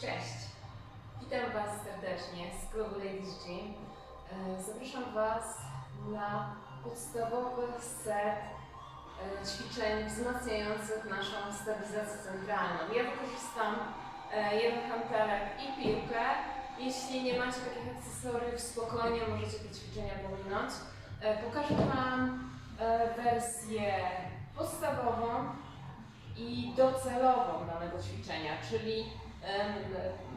Cześć! Witam Was serdecznie z klubu Ladies Gym. E, Zapraszam Was na podstawowy set e, ćwiczeń wzmacniających naszą stabilizację centralną. Ja wykorzystam e, jeden hantelek i piłkę. Jeśli nie macie takich akcesoriów, spokojnie możecie te ćwiczenia pominąć. Pokażę Wam wersję podstawową i docelową danego ćwiczenia, czyli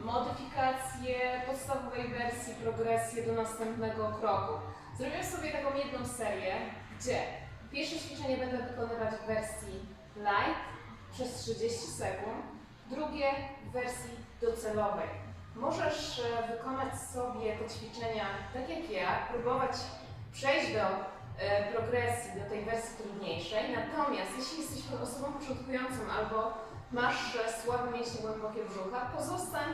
modyfikację podstawowej wersji, progresję do następnego kroku. Zrobię sobie taką jedną serię, gdzie pierwsze ćwiczenie będę wykonywać w wersji light przez 30 sekund, drugie w wersji docelowej. Możesz e, wykonać sobie te ćwiczenia tak jak ja, próbować przejść do e, progresji, do tej wersji trudniejszej. Natomiast jeśli jesteś osobą początkującą albo masz słabe mięśnie głębokie brzucha, pozostań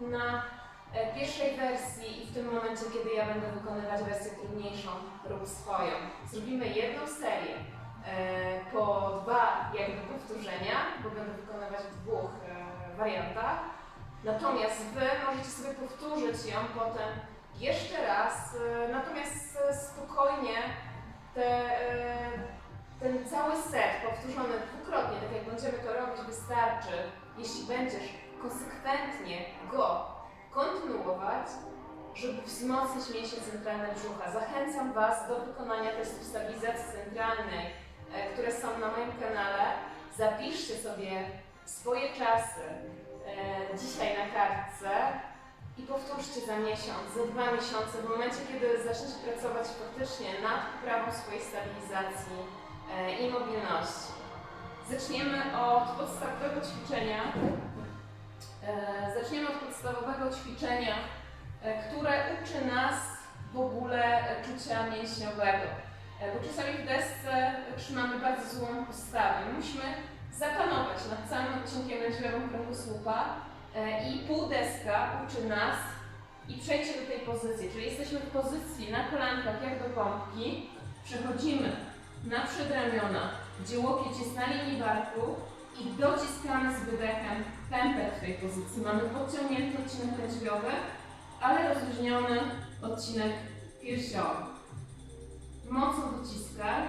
na e, pierwszej wersji i w tym momencie, kiedy ja będę wykonywać wersję trudniejszą, rób swoją. Zrobimy jedną serię e, po dwa jakby powtórzenia, bo będę wykonywać w dwóch e, wariantach. Natomiast Wy możecie sobie powtórzyć ją potem jeszcze raz, natomiast spokojnie te, ten cały set powtórzony dwukrotnie, tak jak będziemy to robić, wystarczy, jeśli będziesz konsekwentnie go kontynuować, żeby wzmocnić mięśnie centralne brzucha. Zachęcam Was do wykonania testów stabilizacji centralnej, e, które są na moim kanale. Zapiszcie sobie swoje czasy e, dzisiaj na kartce i powtórzcie za miesiąc, za dwa miesiące, w momencie, kiedy zaczniecie pracować faktycznie nad poprawą swojej stabilizacji i mobilności. Zaczniemy od podstawowego ćwiczenia. E, Zaczniemy od podstawowego ćwiczenia, e, które uczy nas w ogóle e, czucia mięśniowego. E, Bo czasami w desce trzymamy bardzo złą postawę. Musimy zapanować nad całym odcinkiem lędźwiowym kręgosłupa e, i półdeska uczy nas i przejście do tej pozycji, czyli jesteśmy w pozycji na kolankach jak do pompki, przechodzimy na przedramiona, gdzie łokieć jest na linii barku i dociskamy z wydechem pępek w tej pozycji. Mamy podciągnięty odcinek lędźwiowy, ale rozluźniony odcinek piersiowy. Mocno dociskaj.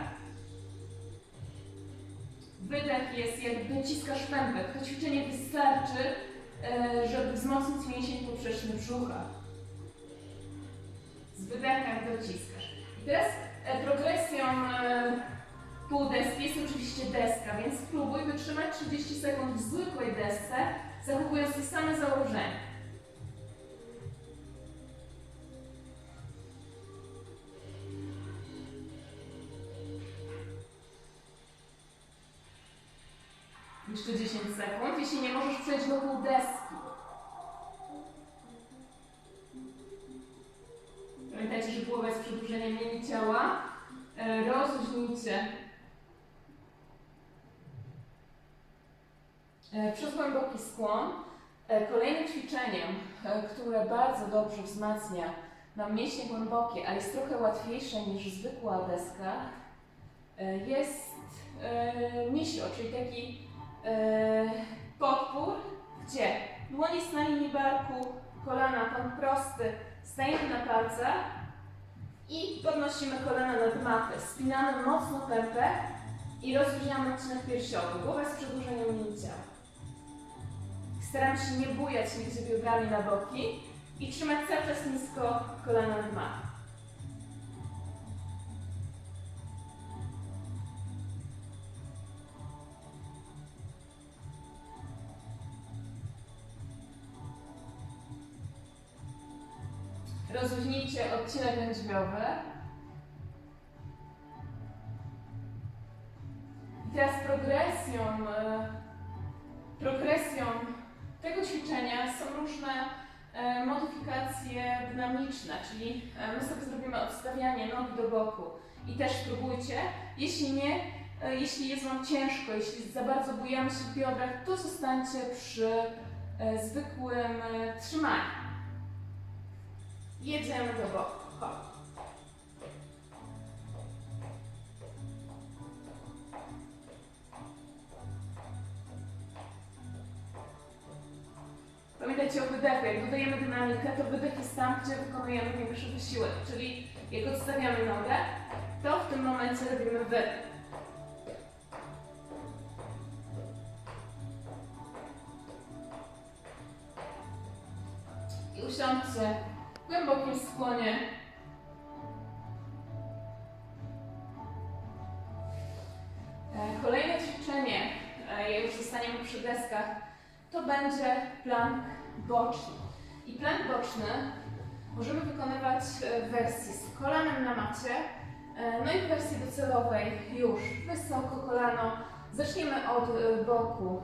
Wydech jest jak dociskasz pępek. To ćwiczenie wystarczy, e, żeby wzmocnić mięsień poprzeczny brzucha. Z wydechem dociskasz. I teraz progresją e, półdeski jest oczywiście deska, więc spróbuj wytrzymać 30 sekund w zwykłej desce, zachowując te same założenia. Jeszcze 10 sekund, jeśli nie możesz przejść do półdeski. Dobrze wzmacnia nam mięśnie głębokie, a jest trochę łatwiejsze niż zwykła deska, e, jest e, misio, czyli taki e, podpór, gdzie dłoń jest na linii barku, kolana pan prosty, stajemy na palcach i podnosimy kolana nad matę. Spinamy mocno pępę i rozwijamy odcinek piersiowy. Głowa z przedłużeniem linii ciała. Staram się nie bujać nigdzie biodrami na boki i trzymać cały czas nisko kolana nad matą. Rozluźnijcie odcinek lędźwiowy. I też spróbujcie. Jeśli nie, e, jeśli jest Wam ciężko, jeśli za bardzo bujamy się w biodrach, to zostańcie przy e, zwykłym e, trzymaniu. Jedziemy do boku. Pamiętajcie o wydechu. Jak dodajemy dynamikę, to wydech jest tam, gdzie wykonujemy większy wysiłek. Czyli jak odstawiamy nogę, to w tym momencie robimy wydech. I usiądźcie w głębokim skłonie. E, Kolejne ćwiczenie, e, jak już zostaniemy przy deskach, to będzie plank boczny. I plank boczny możemy wykonywać e, w wersji z kolanem na macie, e, no i w wersji docelowej już wysoko kolano. Zaczniemy od e, boku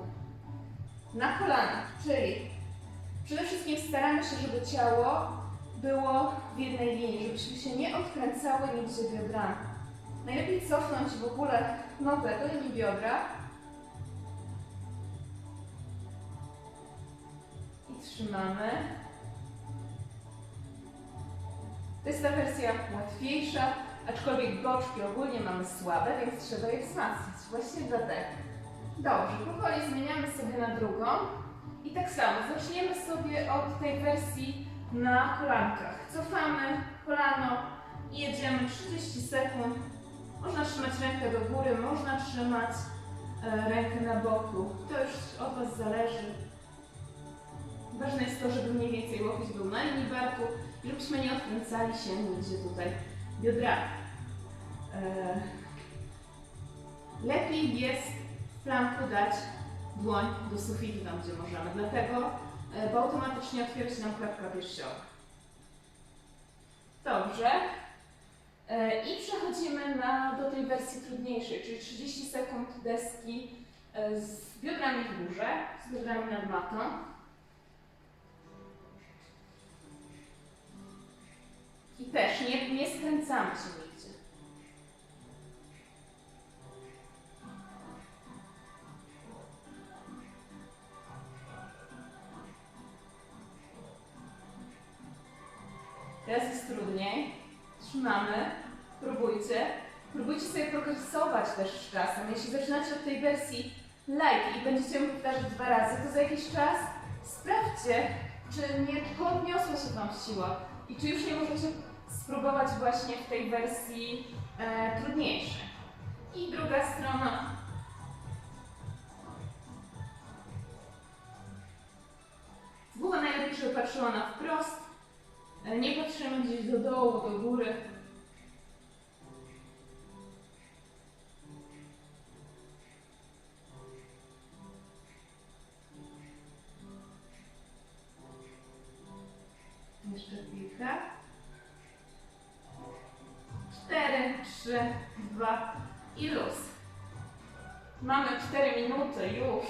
na kolana, czyli przede wszystkim staramy się, żeby ciało było w jednej linii, żebyśmy się nie odkręcały nigdzie biodrami. Najlepiej cofnąć w ogóle nogę do linii biodra i trzymamy. To jest ta wersja łatwiejsza, aczkolwiek boczki ogólnie mamy słabe, więc trzeba je wzmacniać. Właśnie dlatego. Dobrze, powoli zmieniamy sobie na drugą. I tak samo, zaczniemy sobie od tej wersji na kolankach. Cofamy kolano i jedziemy 30 sekund. Można trzymać rękę do góry, można trzymać e, rękę na boku. To już od Was zależy. Ważne jest to, żeby mniej więcej łokieć był na linii barku żebyśmy nie odkręcali się nigdzie tutaj biodrami. E, lepiej jest w planku dać dłoń do sufitu tam, gdzie możemy, dlatego, e, bo automatycznie otwiera się nam klatka piersiowa. Dobrze. E, I przechodzimy na, do tej wersji trudniejszej, czyli 30 sekund deski z biodrami w górze, z biodrami nad matą. I też nie, nie skręcamy się nigdzie. Teraz jest trudniej. Trzymamy. Próbujcie. Próbujcie sobie progresować też z czasem. Jeśli zaczynacie od tej wersji light i będziecie ją powtarzać dwa razy, to za jakiś czas sprawdźcie, czy nie podniosła się Wam siła i czy już nie możecie spróbować właśnie w tej wersji e, trudniejszej. I druga strona. Głowa najlepiej, żeby patrzyła na wprost. E, Nie patrzymy gdzieś do dołu, do góry.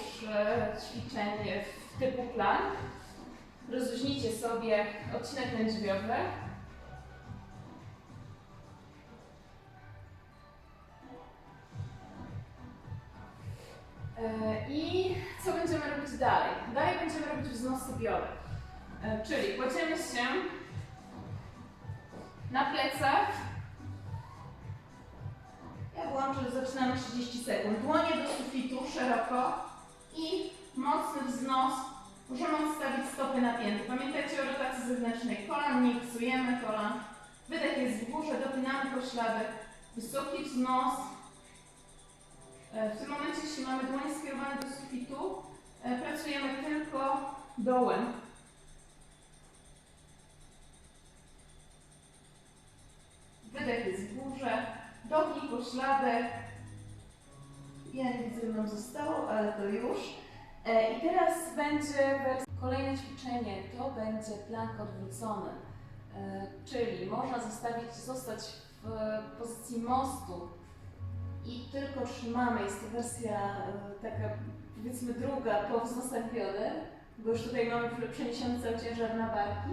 Już ćwiczenie w typu plank. Rozluźnijcie sobie odcinek lędźwiowy. E, I co będziemy robić dalej? Dalej będziemy robić wznosy bioder. E, Czyli kładziemy się na plecach. Ja włączę, zaczynamy 30 sekund. Dłonie do sufitu szeroko i mocny wznos Możemy odstawić stopy napięte. Pamiętajcie o rotacji zewnętrznej kolan, nie ksujemy kolan. Wydech jest w górze, dopinamy pośladek. Wysoki wznos. E, W tym momencie, jeśli mamy dłonie skierowane do sufitu, e, pracujemy tylko dołem. Wydech jest w górze, dotknij pośladek. Nie widzę, ile nam zostało, ale to już. E, I teraz będzie kolejne ćwiczenie, to będzie plank odwrócony, E, czyli można zostawić, zostać w pozycji mostu i tylko trzymamy, jest to wersja e, taka powiedzmy druga po wznosach bioder, bo już tutaj mamy przeniesiony cały ciężar na barki,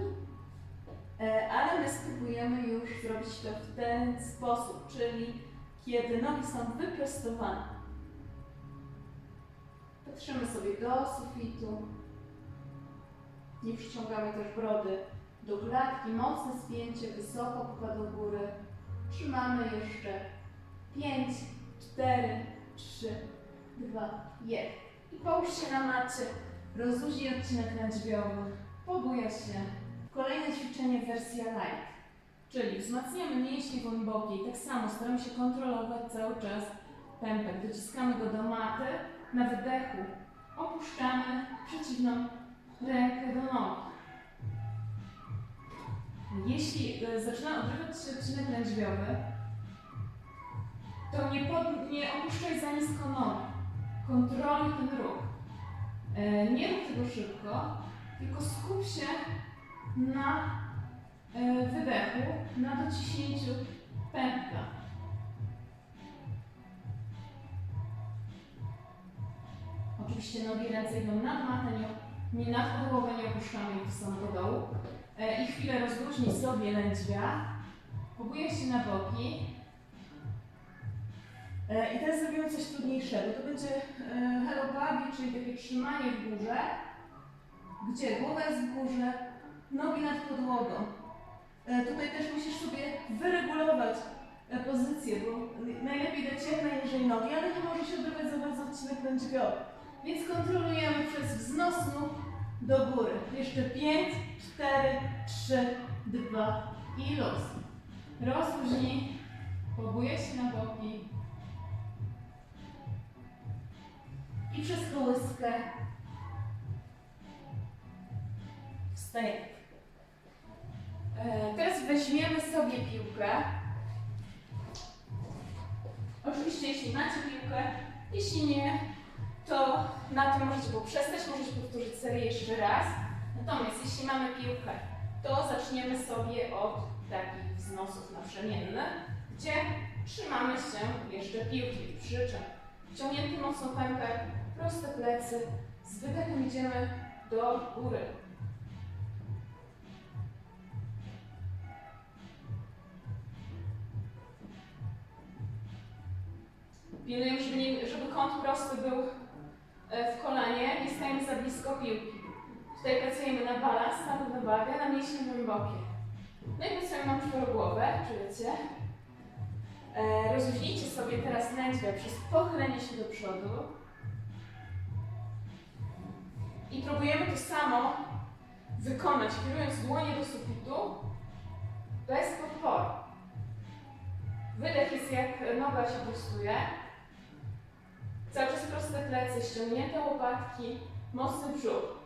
E, ale my spróbujemy już zrobić to w ten sposób, czyli kiedy nogi są wyprostowane, Patrzymy sobie do sufitu. Nie przyciągamy też brody do klatki. Mocne spięcie, wysoko pupa do góry. Trzymamy jeszcze 5, 4, 3, 2, 1. I połóż się na macie. Rozluźnij odcinek lędźwiowy. pobuja się. Kolejne ćwiczenie wersja light. Czyli wzmacniamy mięśnie głębokie i tak samo staramy się kontrolować cały czas pępek. Dociskamy go do maty. Na wydechu opuszczamy przeciwną rękę do nogi. Jeśli e, zaczyna odrywać się odcinek lędźwiowy, to nie, pod, nie opuszczaj za nisko nogi. Kontroluj ten ruch. E, nie rób tego szybko, tylko skup się na e, wydechu, na dociśnięciu pępka. Oczywiście nogi ręce idą nad matę, nie, nie nad podłogę, nie opuszczamy ich do samego dołu. E, I chwilę rozluźnij sobie lędźwia. Pobujaj się na boki. E, I teraz zrobimy coś trudniejszego. To będzie e, hello body, czyli takie trzymanie w górze, gdzie głowa jest w górze, nogi nad podłogą. Tutaj też musisz sobie wyregulować pozycję, bo najlepiej dać jak najniżej nogi, ale nie może się odbywać za bardzo odcinek lędźwiowy. Więc kontrolujemy przez wznos nóg do góry. Jeszcze 5, 4, 3, 2 i luz. Rozluźnij, pobujaj się na boki. I przez kołyskę wstajemy. E, Teraz weźmiemy sobie piłkę. Oczywiście, jeśli macie piłkę, jeśli nie, to na tym możecie poprzestać, możecie powtórzyć serię jeszcze raz. Natomiast jeśli mamy piłkę, to zaczniemy sobie od takich wznosów naprzemiennych, gdzie trzymamy się jeszcze piłki, przy czym wciągnięty mocno pępek, proste plecy, z wydechem idziemy do góry. Pilnujemy, żeby, żeby kąt prosty był w kolanie, nie stajemy za blisko piłki. Tutaj pracujemy na balans, na równowagę, na mięśnie głębokie. No i pracujemy na czworogłowę, czujecie? E, rozluźnijcie sobie teraz lędźwia przez pochylenie się do przodu. I próbujemy to samo wykonać, kierując dłonie do sufitu bez podporu. Wydech jest jak noga się prostuje. Cały czas proste plecy, ściągnięte łopatki, mocny brzuch.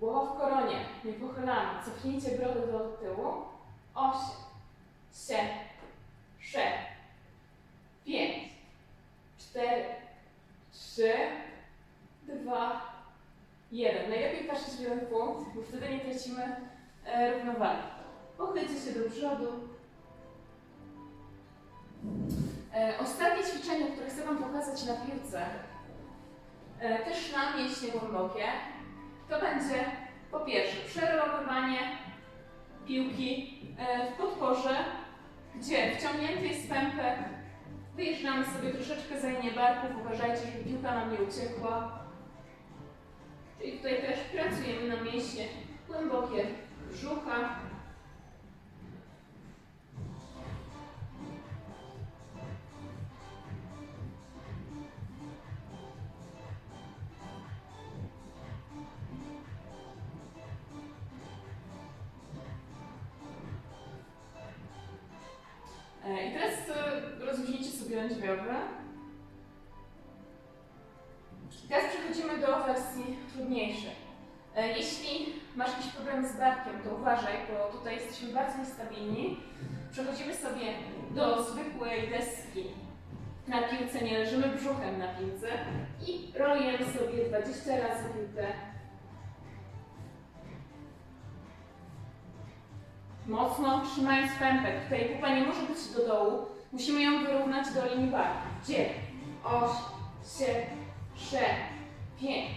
Głowa w koronie, nie pochylamy. Cofnijcie brodę do tyłu. Osiem, siedem, sześć, pięć, cztery, trzy, dwa, jeden. Najlepiej patrzeć w jeden punkt, bo wtedy nie tracimy e, równowagi. Pochylcie się do przodu. E, ostatnie ćwiczenie, które chcę Wam pokazać na piłce, e, też na mięśnie głębokie, to będzie po pierwsze przerelowywanie piłki e, w podporze, gdzie wciągnięty jest pępek, wyjeżdżamy sobie troszeczkę za linię barków, uważajcie, żeby piłka nam nie uciekła. Czyli tutaj też pracujemy na mięśnie głębokie brzucha. Jeśli masz jakiś problem z barkiem, to uważaj, bo tutaj jesteśmy bardzo niestabilni. Przechodzimy sobie do zwykłej deski na piłce, nie leżymy brzuchem na piłce i rolujemy sobie 20 razy piłkę. Mocno trzymając pępek. Tutaj pupa nie może być do dołu. Musimy ją wyrównać do linii barki. 9, 8, 7, 6, 5,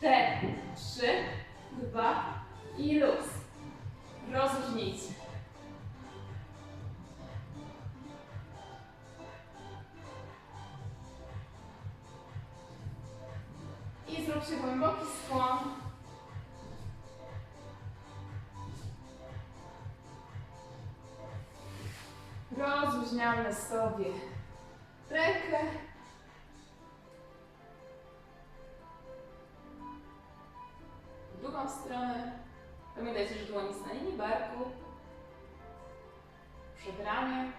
4, 3, 2 i luz. Rozluźnijcie. I zróbcie głęboki skłon. Rozluźniamy sobie rękę. Barku. Przed ramię.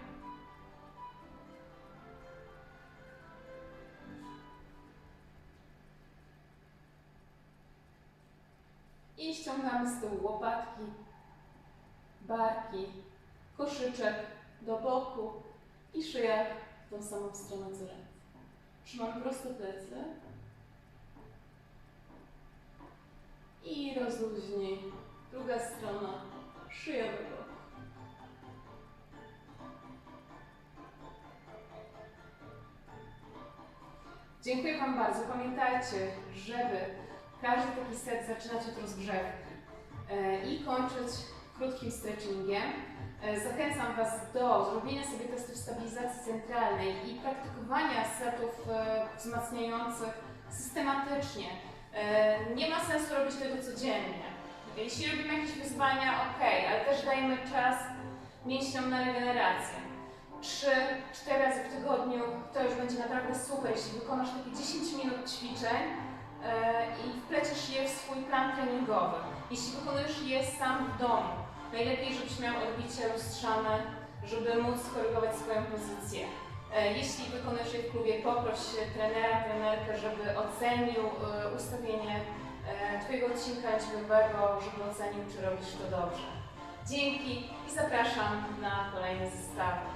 I ściągamy z tyłu łopatki, barki, koszyczek do boku i szyja w tą samą stronę co ręce. Trzymam prosto plecy. I rozluźnij. Druga strona. Boku. Dziękuję Wam bardzo. Pamiętajcie, żeby każdy taki set zaczynać od rozgrzewki e, i kończyć krótkim stretchingiem. E, Zachęcam Was do zrobienia sobie testów stabilizacji centralnej i praktykowania setów e, wzmacniających systematycznie. Nie ma sensu robić tego codziennie. Jeśli robimy jakieś wyzwania, ok, ale też dajmy czas mięśniom na regenerację. 3-4 razy w tygodniu to już będzie naprawdę super, jeśli wykonasz takie 10 minut ćwiczeń e, i wpleciesz je w swój plan treningowy. Jeśli wykonujesz je sam w domu, najlepiej, żebyś miał odbicie lustrzane, żeby móc skorygować swoją pozycję. E, Jeśli wykonujesz je w klubie, poproś trenera, trenerkę, żeby ocenił e, ustawienie Twojego odcinka dźwiękowego, żeby ocenił, czy robisz to dobrze. Dzięki i zapraszam na kolejne zestawy.